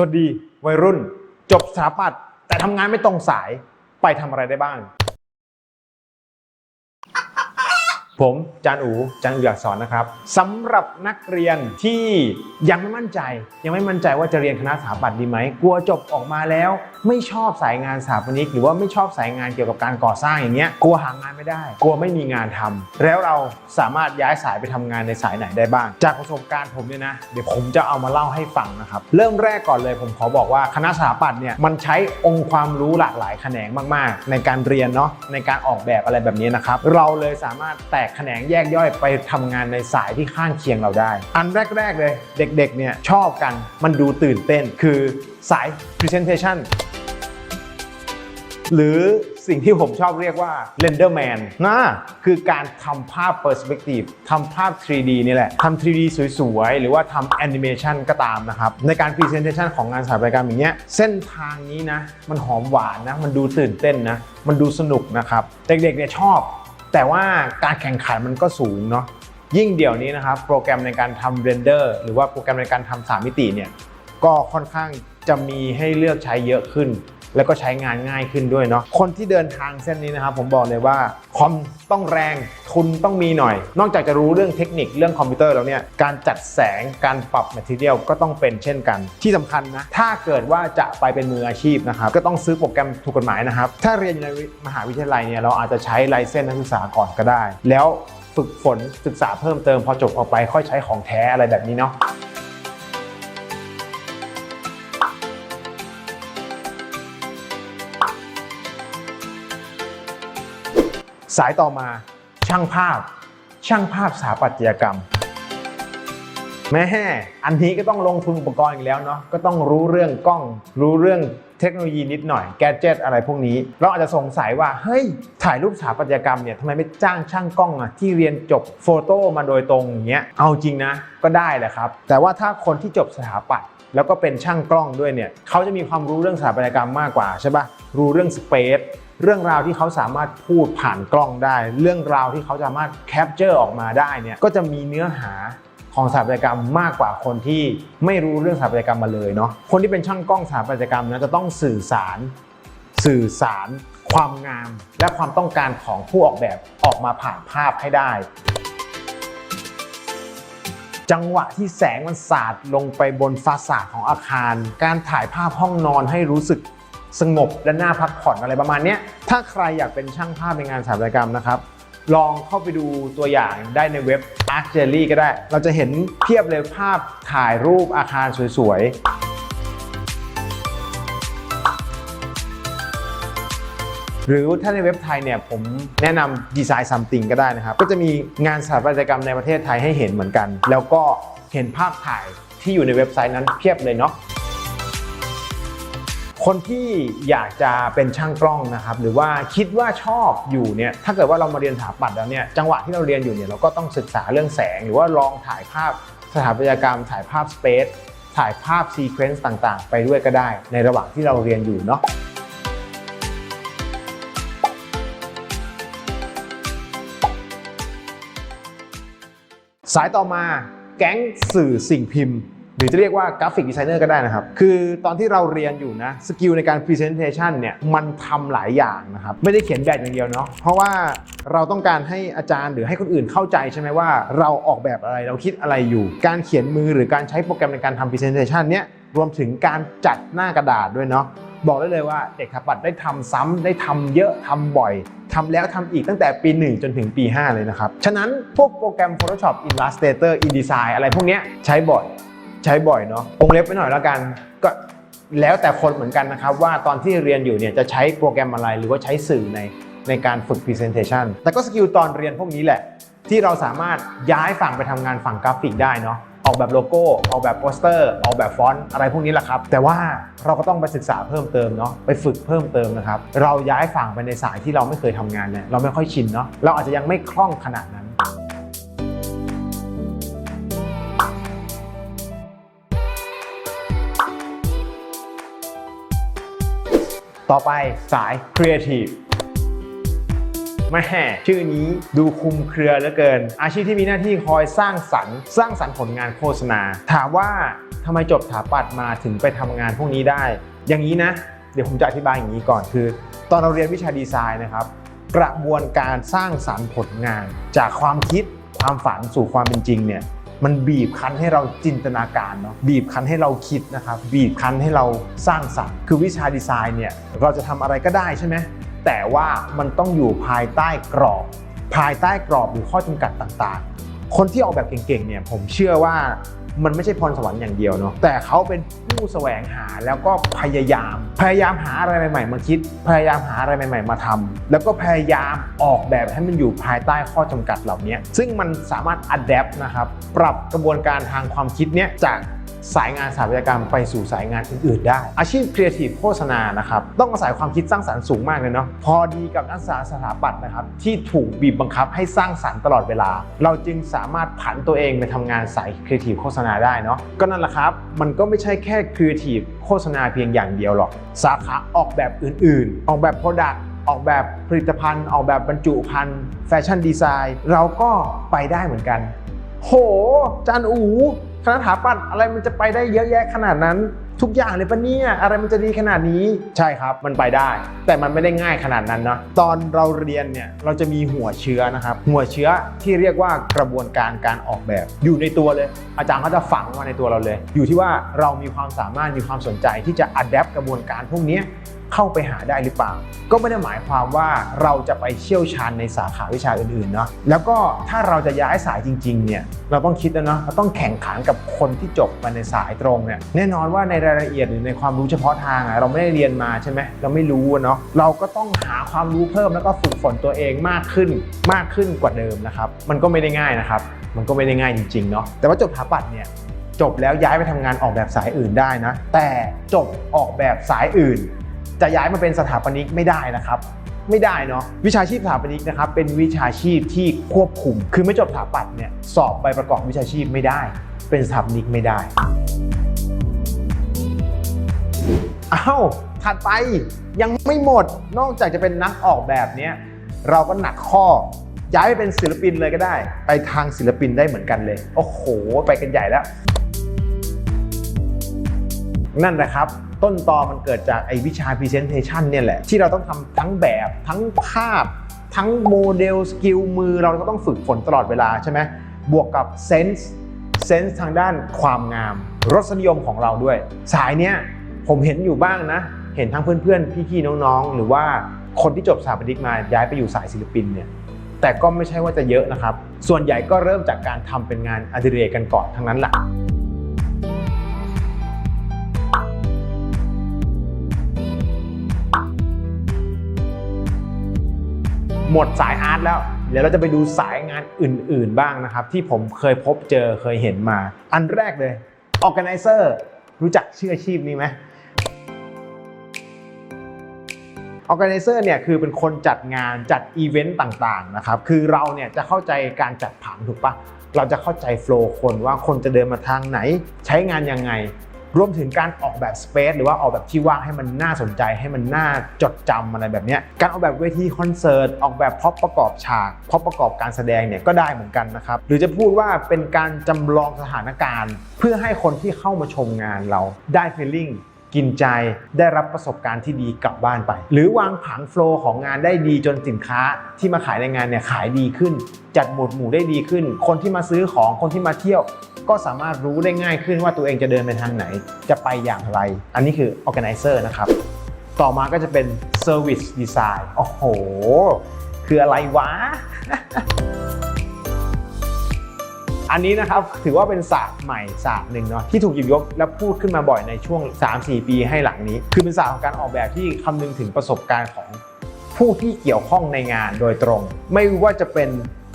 วัสดีวัยรุ่น จบสถาปัตย์แต่ทำงานไม่ตรงสายไปทำอะไรได้บ้าง ผมจานอูจานอูอยากสอนนะครับสำหรับนักเรียนที่ยังไม่มั่นใจ ยังไม่มั่นใจว่าจะเรียนคณะสถาปัตย์ดีไหมกลัวจบออกมาแล้ว ไม่ชอบสายงานสถาปนิกหรือว่าไม่ชอบสายงานเกี่ยวกับการก่อสร้างอย่างเงี้ยกลัวหางานไม่ได้ กลัวไม่มีงานทำแล้วเราสามารถย้ายสายไปทำงานในสายไหนได้บ้าง จากประสบการณ์ผมเนี่ยนะเดี๋ยวผมจะเอามาเล่าให้ฟังนะครับเริ่มแรกก่อนเลยผมขอบอกว่าคณะสถาปัตย์เนี่ยมันใช้องค์ความรู้หลากหลายแขนงมาก ๆ ในการเรียนเนาะในการออกแบบอะไรแบบนี้นะครับเราเลยสามารถแตกแขนงแยกย่อยไปทำงานในสายที่ข้างเคียงเราได้ อันแรก ๆ เลย เด็ก ๆ เนี่ยชอบกันมันดูตื่นเต้นคือสาย Presentation หรือสิ่งที่ผมชอบเรียกว่า Renderman นะคือการทำภาพ Perspective ทำภาพ 3D นี่แหละทำ 3D สวยๆ หรือว่าทำ Animation ก็ตามนะครับ ในการ Presentation ของงานสถาปัตยกรรมอย่างเงี้ย เส้นทางนี้นะ มันหอมหวานนะ มันดูตื่นเต้นนะ มันดูสนุกนะครับ เด็กๆเนี่ยชอบ แต่ว่าการแข่งขันมันก็สูงเนาะยิ่งเดี๋ยวนี้นะครับ โปรแกรมในการทำเรนเดอร์หรือว่าโปรแกรมในการทำสามมิติเนี่ยก็ค่อนข้างจะมีให้เลือกใช้เยอะขึ้น แล้วก็ใช้งานง่ายขึ้นด้วยเนาะคนที่เดินทางเส้นนี้นะครับผมบอกเลยว่าคอมต้องแรงทุนต้องมีหน่อย นอกจากจะรู้เรื่องเทคนิคเรื่องคอมพิวเตอร์แล้วเนี่ยการจัดแสงการปรับแมทเทียลก็ต้องเป็นเช่นกัน ที่สำคัญนะถ้าเกิดว่าจะไปเป็นมืออาชีพนะครับก็ต้องซื้อโปรแกรมถูกกฎหมายนะครับ ถ้าเรียนอยู่ในมหาวิทยาลัยเนี่ยเราอาจจะใช้ไลเซนส์นักศึกษาก่อนก็ได้ แล้วฝึกฝนศึกษาเพิ่มเติมพอจบออกไปค่อยใช้ของแท้อะไรแบบนี้เนาะ สายต่อมาช่างภาพ ช่างภาพสถาปัตยกรรม แม่อันนี้ก็ต้องลงทุนอุปกรณ์อีกแล้วเนาะก็ต้องรู้เรื่องกล้อง รู้เรื่องเทคโนโลยีนิดหน่อยแกดเจิตอะไรพวกนี้ เราอาจจะสงสัยว่าเฮ้ยถ่ายรูปสถาปัตยกรรมเนี่ยทำไมไม่จ้างช่างกล้องอะที่เรียนจบโฟโต้มาโดยตรงอย่างเงี้ยเอาจริงนะก็ได้แหละครับ แต่ว่าถ้าคนที่จบสถาปัตย์แล้วก็เป็นช่างกล้องด้วยเนี่ยเขาจะมีความรู้เรื่องสถาปัตยกรรมมากกว่าใช่ปะรู้เรื่องสเปซ เรื่องราวที่เขาสามารถพูดผ่านกล้องได้ เรื่องราวที่เขาสามารถแคปเจอร์ออกมาได้เนี่ยก็จะมีเนื้อหาของสถาปัตยกรรมมากกว่าคนที่ไม่รู้เรื่องสถาปัตยกรรมมาเลยเนาะคนที่เป็นช่างกล้องสถาปัตยกรรมนะจะต้องสื่อสาร สื่อสาร ความงาม และความต้องการของผู้ออกแบบออกมาผ่านภาพให้ได้ จังหวะที่แสงมันสาดลงไปบนฟาสาดของอาคาร การถ่ายภาพห้องนอนให้รู้สึก สงบและน่าพักผ่อนอะไรประมาณนี้ถ้าใครอยากเป็นช่างภาพในงานสถาปัตยกรรมนะครับ ลองเข้าไปดูตัวอย่างได้ในเว็บ Art Gallery ก็ได้ เราจะเห็นเพียบเลยภาพถ่ายรูปอาคารสวยๆ หรือถ้าในเว็บไทยเนี่ยผมแนะนำดีไซน์ซัมติงก็ได้นะครับ ก็จะมีงานสถาปัตยกรรมในประเทศไทยให้เห็นเหมือนกัน แล้วก็เห็นภาพถ่ายที่อยู่ในเว็บไซต์นั้นเพียบเลยเนาะ คนที่อยากจะเป็นช่างกล้องนะครับหรือว่าคิดว่าชอบอยู่เนี่ยถ้าเกิดว่าเรามาเรียนสถาปัตย์แล้วเนี่ยจังหวะที่เราเรียนอยู่เนี่ยเราก็ต้องศึกษาเรื่องแสง หรือว่าลองถ่ายภาพสถาปัตยกรรม ถ่ายภาพสเปซถ่ายภาพซีเควนซ์ต่างๆ ไปด้วยก็ได้ ในระหว่างที่เราเรียนอยู่เนาะสายต่อมาแก๊งสื่อสิ่งพิมพ์ หรือจะเรียกว่ากราฟิกดีไซเนอร์ก็ได้นะครับ คือตอนที่เราเรียนอยู่นะสกิลในการ Presentation เนี่ยมันทำหลายอย่างนะครับ ไม่ได้เขียนแบบอย่างเดียวเนาะเพราะว่าเราต้องการให้อาจารย์หรือให้คนอื่นเข้าใจใช่ไหมว่าเราออกแบบอะไรเราคิดอะไรอยู่ การเขียนมือหรือการใช้โปรแกรมในการทำ Presentation เนี่ยรวมถึงการจัดหน้ากระดาษด้วยเนาะบอกได้เลยว่าเด็กสถาปัตย์ได้ทำซ้ำได้ทำเยอะทำบ่อยทำแล้วทำอีกตั้งแต่ปี 1 จนถึงปี 5 เลยนะครับ ฉะนั้นพวกโปรแกรม Photoshop Illustrator InDesign อะไรพวกนี้ใช้บ่อย ใช้บ่อยเนาะวงเล็บไปหน่อยแล้วกันก็แล้วแต่คนเหมือนกันนะครับ ว่าตอนที่เรียนอยู่เนี่ยจะใช้โปรแกรมอะไรหรือว่าใช้สื่อในในการฝึก Presentation แต่ก็สกิลตอนเรียนพวกนี้แหละ ที่เราสามารถย้ายฝั่งไปทำงานฝั่งกราฟิกได้เนาะออกแบบโลโก้ ออกแบบโปสเตอร์ ออกแบบฟอนต์อะไรพวกนี้แหละครับ แต่ว่าเราก็ต้องไปศึกษาเพิ่มเติมเนาะไปฝึกเพิ่มเติมนะครับ เราย้ายฝั่งไปในสายที่เราไม่เคยทำงานเนี่ยเราไม่ค่อยชินเนาะเราอาจจะยังไม่คล่องขนาดนั้น ต่อไปสาย Creative แม่ชื่อนี้ดูคุมเครือเหลือเกิน อาชีพที่มีหน้าที่คอยสร้างสรรค์ สร้างสรรค์ผลงานโฆษณา ถามว่าทำไมจบถาปัดมาถึงไปทำงานพวกนี้ได้ อย่างนี้นะ เดี๋ยวผมจะอธิบายอย่างนี้ก่อนคือ ตอนเราเรียนวิชาดีไซน์นะครับ กระบวนการสร้างสรรค์ผลงาน จากความคิดความฝันสู่ความเป็นจริงเนี่ย มันบีบคั้นให้เราจินตนาการเนาะบีบคั้นให้เราคิดนะครับบีบคั้นให้เราสร้างสรรค์คือวิชาดีไซน์เนี่ยเราจะทำอะไรก็ได้ใช่ไหมแต่ว่ามันต้องอยู่ภายใต้กรอบ ภายใต้กรอบหรือข้อจำกัดต่างๆ คนที่ออกแบบเก่งๆเนี่ยผมเชื่อว่า มันไม่ใช่พรสวรรค์อย่างเดียวเนาะแต่เขาเป็นผู้แสวงหาแล้วก็พยายาม พยายามหาอะไรใหม่ ๆ มาคิด พยายามหาอะไรใหม่ ๆ มาทำแล้วก็พยายามออกแบบให้มันอยู่ภายใต้ข้อจำกัดเหล่านี้ซึ่งมันสามารถอัดแอปนะครับปรับกระบวนการทางความคิดเนี้ยจาก สายงานสถาปัตยกรรมไปสู่สายงานอื่นๆได้ อาชีพครีเอทีฟโฆษณานะครับต้องอาศัยความคิดสร้างสรรค์สูงมากเลยเนาะพอดีกับนักศึกษาสถาปัตย์นะครับที่ถูกบีบบังคับให้สร้างสรรค์ตลอดเวลา เราจึงสามารถผันตัวเองไปทำงานสายครีเอทีฟโฆษณาได้เนาะก็นั่นแหละครับมันก็ไม่ใช่แค่ครีเอทีฟโฆษณาเพียงอย่างเดียวหรอก สาขาออกแบบอื่น ๆ ออกแบบโปรดักต์ออกแบบผลิตภัณฑ์ ออกแบบบรรจุภัณฑ์แฟชั่นดีไซน์ เราก็ไปได้เหมือนกัน โห จานอู คณะถาปัดอะไรมันจะไปได้เยอะแยะขนาดนั้น ทุกอย่างเลยปะเนี่ยอะไรมันจะดีขนาดนี้ใช่ครับมันไปได้ แต่มันไม่ได้ง่ายขนาดนั้นเนาะตอนเราเรียนเนี่ยเราจะมีหัวเชื้อนะครับ หัวเชื้อที่เรียกว่ากระบวนการการออกแบบ อยู่ในตัวเลย อาจารย์เขาจะฝังมาในตัวเราเลย อยู่ที่ว่าเรามีความสามารถมีความสนใจที่จะอัดแอปกระบวนการพวกนี้ เข้าไปหาได้หรือเปล่า ก็ไม่ได้หมายความว่าเราจะไปเชี่ยวชาญในสาขาวิชาอื่นๆเนาะแล้วก็ถ้าเราจะย้ายสายจริงๆเนี่ยเราต้องคิดนะเนาะเราต้องแข่งขันกับคนที่จบมาในสายตรงเนี่ยแน่นอนว่าในรายละเอียดหรือในความรู้เฉพาะทางอะเราไม่ได้เรียนมาใช่ไหมเราไม่รู้เนาะเราก็ต้องหาความรู้เพิ่มแล้วก็ฝึกฝนตัวเองมากขึ้นมากขึ้นกว่าเดิมนะครับมันก็ไม่ได้ง่ายนะครับมันก็ไม่ได้ง่ายจริงๆเนาะแต่ว่าจบถาปัดเนี่ยจบแล้วย้ายไปทำงานออกแบบสายอื่นได้นะ แต่จบออกแบบสายอื่น จะย้ายมาเป็นสถาปนิกไม่ได้นะครับ ไม่ได้เนาะวิชาชีพสถาปนิกนะครับเป็นวิชาชีพที่ควบคุม คือไม่จบสถาปัตย์เนี่ยสอบใบประกอบวิชาชีพไม่ได้ เป็นสถาปนิกไม่ได้อ้าวถัดไปยังไม่หมดนอกจากจะเป็นนักออกแบบเนี้ยเราก็หนักข้อย้ายไปเป็นศิลปินเลยก็ได้ ไปทางศิลปินได้เหมือนกันเลย โอ้โห ไปกันใหญ่แล้ว นั่นแหละครับ ต้นตอมันเกิดจากไอ้วิชา Presentation เนี่ยแหละ ที่เราต้องทำทั้งแบบทั้งภาพ ทั้งโมเดลสกิลมือเราก็ต้องฝึกฝนตลอดเวลาใช่ไหมบวกกับเซนส์เซนส์ทางด้านความงาม รสนิยมของเราด้วย สายเนี้ยผมเห็นอยู่บ้างนะ เห็นทั้งเพื่อนๆ พี่ๆ น้องๆ หรือว่าคนที่จบสถาปนิกมาย้ายไปอยู่สายศิลปินเนี่ยแต่ก็ไม่ใช่ว่าจะเยอะนะครับ ส่วนใหญ่ก็เริ่มจากการทำเป็นงานอดิเรกกันก่อนทั้งนั้นแหละ หมดสายอาร์ตแล้ว เดี๋ยวเราจะไปดูสายงานอื่น ๆบ้างนะครับ ที่ผมเคยพบเจอเคยเห็นมา อันแรกเลย Organizer รู้จักชื่ออาชีพนี้ไหม Organizer เนี่ยคือเป็นคนจัดงานจัดอีเวนต์ต่างๆนะครับ คือเราเนี่ยจะเข้าใจการจัดผังถูกปะเราจะเข้าใจโฟล์คนว่าคนจะเดินมาทางไหน ใช้งานยังไง รวมถึงการออกแบบสเปซหรือว่าออกแบบที่ว่างให้มันน่าสนใจให้มันน่าจดจำอะไรแบบนี้การออกแบบเวทีคอนเสิร์ตออกแบบพร็อพประกอบฉากพร็อพประกอบการแสดงเนี่ยก็ได้เหมือนกันนะครับหรือจะพูดว่าเป็นการจำลองสถานการณ์ เพื่อให้คนที่เข้ามาชมงานเราได้ฟีลลิ่ง กินใจได้รับประสบการณ์ที่ดีกลับบ้านไป หรือวางผังโฟล์ของงานได้ดีจนสินค้าที่มาขายในงานเนี่ยขายดีขึ้น จัดหมวดหมู่ได้ดีขึ้น คนที่มาซื้อของคนที่มาเที่ยว ก็สามารถรู้ได้ง่ายขึ้นว่าตัวเองจะเดินไปทางไหน จะไปอย่างไร อันนี้คือ organizer นะครับ ต่อมาก็จะเป็น service design โอ้โห คืออะไรวะ อันนี้นะครับถือว่าเป็นศาสตร์ใหม่ศาสตร์หนึ่งเนาะที่ถูกหยิบยกและพูดขึ้นมาบ่อยในช่วง 3-4 ปีให้หลังนี้ คือเป็นศาสตร์ของการออกแบบที่คำนึงถึงประสบการณ์ของผู้ที่เกี่ยวข้องในงานโดยตรง ไม่ว่าจะเป็น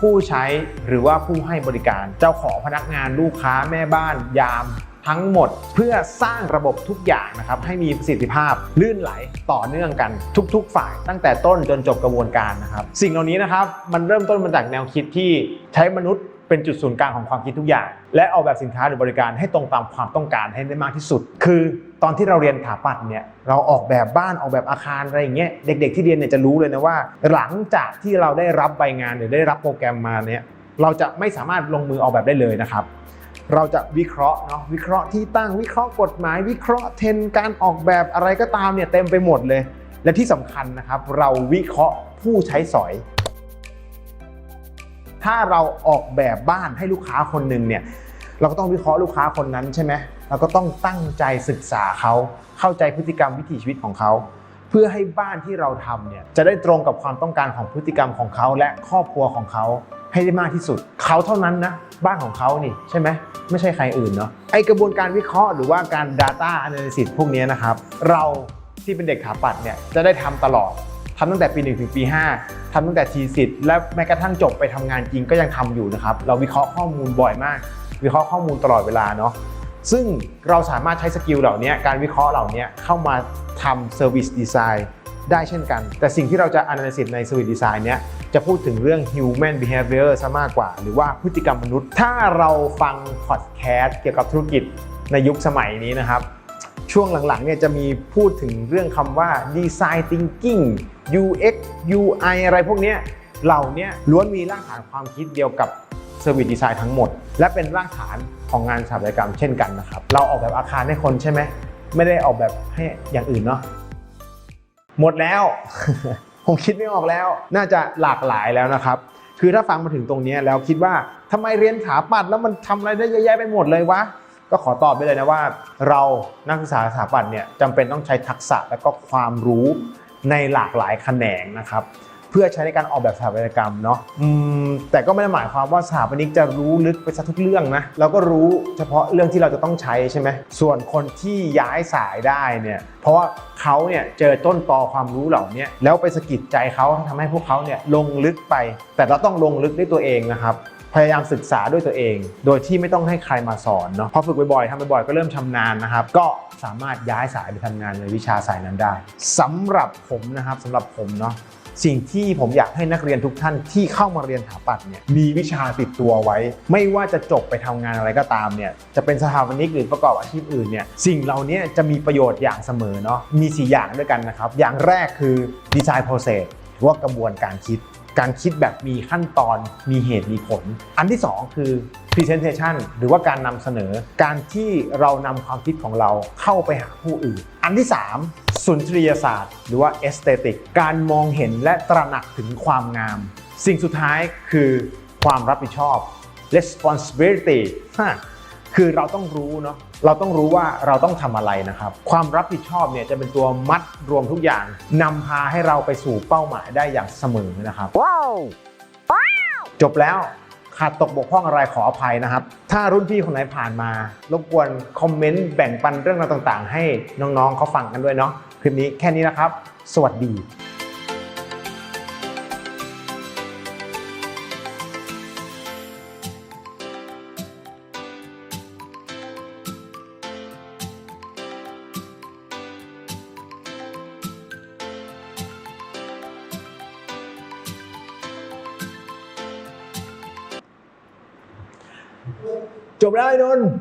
ผู้ใช้หรือว่าผู้ให้บริการ เจ้าของพนักงานลูกค้าแม่บ้าน ยาม ทั้งหมด เพื่อสร้างระบบทุกอย่างนะครับให้มีประสิทธิภาพลื่นไหลต่อเนื่องกันทุก ๆ ฝ่ายตั้งแต่ต้นจนจบกระบวนการนะครับ สิ่งเหล่านี้นะครับมันเริ่มต้นมาจากแนวคิดที่ใช้มนุษย์ เป็นจุดศูนย์กลางของความคิดทุกอย่าง และออกแบบสินค้าหรือบริการให้ตรงตามความต้องการให้ได้มากที่สุด คือตอนที่เราเรียนสถาปัตย์เนี่ยเราออกแบบบ้านออกแบบอาคารอะไรอย่างเงี้ยเด็ก ๆ ที่เรียนเนี่ยจะรู้เลยนะว่า หลังจากที่เราได้รับใบงานหรือได้รับโปรแกรมมาเนี่ยเราจะไม่สามารถลงมือออกแบบได้เลยนะครับ เราจะวิเคราะห์เนาะวิเคราะห์ที่ตั้งวิเคราะห์กฎหมาย วิเคราะห์เทรนการออกแบบอะไรก็ตามเนี่ยเต็มไปหมดเลย และที่สำคัญนะครับ เราวิเคราะห์ผู้ใช้สอย ถ้าเราออกแบบบ้านให้ลูกค้าคนหนึ่งเนี่ยเราก็ต้องวิเคราะห์ลูกค้าคนนั้นใช่ไหมเราก็ต้องตั้งใจศึกษาเขาเข้าใจพฤติกรรมวิถีชีวิตของเขา เพื่อให้บ้านที่เราทำเนี่ยจะได้ตรงกับความต้องการของพฤติกรรมของเขา และครอบครัวของเขาให้ได้มากที่สุด เขาเท่านั้นนะบ้านของเขานี่ใช่ไหมไม่ใช่ใครอื่นเนาะไอกระบวนการวิเคราะห์หรือว่าการ Data Analysis พวกนี้นะครับ เราที่เป็นเด็กถาปัดเนี่ยจะได้ทำตลอด ทำตั้งแต่ปี1ถึงปี5ทำตั้งแต่ทีสิทธ์และแม้กระทั่งจบไปทำงานจริงก็ยังทำอยู่นะครับ เราวิเคราะห์ข้อมูลบ่อยมาก วิเคราะห์ข้อมูลตลอดเวลาเนาะซึ่งเราสามารถใช้สกิลเหล่านี้การวิเคราะห์เหล่านี้เข้ามาทำ Service Design ได้เช่นกัน แต่สิ่งที่เราจะ analysis ใน Service Design เนี้ยจะพูดถึงเรื่อง Human Behavior ซะมากกว่า หรือว่าพฤติกรรมมนุษย์ ถ้าเราฟัง podcast เกี่ยวกับธุรกิจในยุคสมัยนี้นะครับ ช่วงหลังๆเนี่ยจะมีพูดถึงเรื่องคำว่า Design Thinking UX UI อะไรพวกเนี้ยเหล่านี้ล้วนมีรากฐานความคิดเดียวกับ Service Design ทั้งหมด และเป็นรากฐานของงานสถาปัตยกรรมเช่นกันนะครับ เราออกแบบอาคารให้คนใช่ไหม ไม่ได้ออกแบบให้อย่างอื่นเนาะหมดแล้ว ผมคิดไม่ออกแล้ว น่าจะหลากหลายแล้วนะครับ คือถ้าฟังมาถึงตรงนี้แล้วคิดว่าทำไมเรียนสถาปัตย์แล้วมันทำอะไรได้เยอะแยะไปหมดเลยวะ ก็ขอตอบไปเลยนะว่า เรานักศึกษาสถาปัตย์เนี่ยจำเป็นต้องใช้ทักษะและก็ความรู้ในหลากหลายแขนงนะครับเพื่อใช้ในการออกแบบสถาปัตยกรรมเนาะแต่ก็ไม่ได้หมายความว่าสถาปนิกจะรู้ลึกไปซะทุกเรื่องนะ เราก็รู้เฉพาะเรื่องที่เราจะต้องใช้ใช่ไหม ส่วนคนที่ย้ายสายได้เนี่ย เพราะว่าเขาเนี่ยเจอต้นตอความรู้เหล่านี้แล้วไปสะกิดใจเขาทำให้พวกเขาเนี่ยลงลึกไป แต่เราต้องลงลึกด้วยตัวเองนะครับ พยายามศึกษาด้วยตัวเอง โดยที่ไม่ต้องให้ใครมาสอนเนาะพอฝึกบ่อยๆทำบ่อยๆก็เริ่มชำนาญนะครับ ก็สามารถย้ายสายไปทำงานในวิชาสายนั้นได้สำหรับผมนะครับสำหรับผมเนาะสิ่งที่ผมอยากให้นักเรียนทุกท่านที่เข้ามาเรียนสถาปัตย์เนี่ยมีวิชาติดตัวไว้ ไม่ว่าจะจบไปทำงานอะไรก็ตามเนี่ยจะเป็นสถาปนิกหรือประกอบอาชีพอื่นเนี่ยสิ่งเหล่านี้จะมีประโยชน์อย่างเสมอเนาะมี 4 อย่างด้วยกันนะครับ อย่างแรกคือดีไซน์ process หรือว่ากระบวนการคิด การคิดแบบมีขั้นตอนมีเหตุมีผล อันที่ 2 คือ presentation หรือว่าการนำเสนอ การที่เรานำความคิดของเราเข้าไปหาผู้อื่น อันที่ 3 สุนทรียศาสตร์ หรือว่า aesthetic การมองเห็นและตระหนักถึงความงาม สิ่งสุดท้ายคือความรับผิดชอบ responsibility คือเราต้องรู้เนาะเราต้องรู้ว่าเราต้องทำอะไรนะครับ ความรับผิดชอบเนี่ยจะเป็นตัวมัดรวมทุกอย่างนำพาให้เราไปสู่เป้าหมายได้อย่างเสมอนะครับจบแล้วขาดตกบกพร่องอะไรขออภัยนะครับ ถ้ารุ่นพี่คนไหนผ่านมา รบกวนคอมเมนต์แบ่งปันเรื่องราวต่างๆ ให้น้องๆเขาฟังกันด้วยเนาะคลิปนี้แค่นี้นะครับ สวัสดี จ